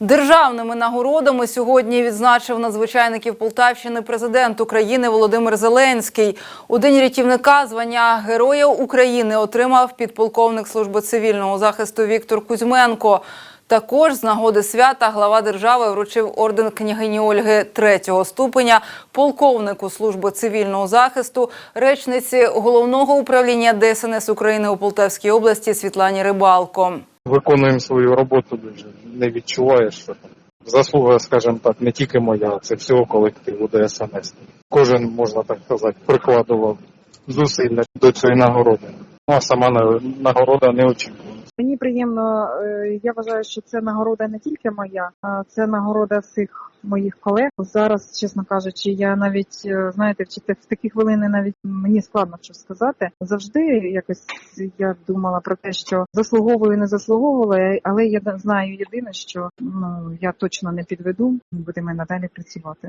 Державними нагородами сьогодні відзначив надзвичайників Полтавщини президент України Володимир Зеленський. У день рятівника звання Героя України отримав підполковник служби цивільного захисту Віктор Кузьменко. Також з нагоди свята глава держави вручив орден княгині Ольги третього ступеня полковнику служби цивільного захисту, речниці головного управління ДСНС України у Полтавській області Світлані Рибалко. Виконуємо свою роботу дуже. Не відчуваєш, що там заслуга, скажімо так, не тільки моя, це всього колективу ДСНС. Кожен, можна так сказати, прикладував зусилля до цієї нагороди. Ну а сама нагорода не очікувана. Мені приємно, е, я вважаю, що це нагорода не тільки моя, а це нагорода всіх моїх колег. Зараз, чесно кажучи, я навіть е, знаєте, в ті- в такі хвилини навіть мені складно щось сказати. Завжди якось я думала про те, що заслуговую, не заслуговувала, але я знаю єдине, що ну я точно не підведу. Будемо надалі працювати.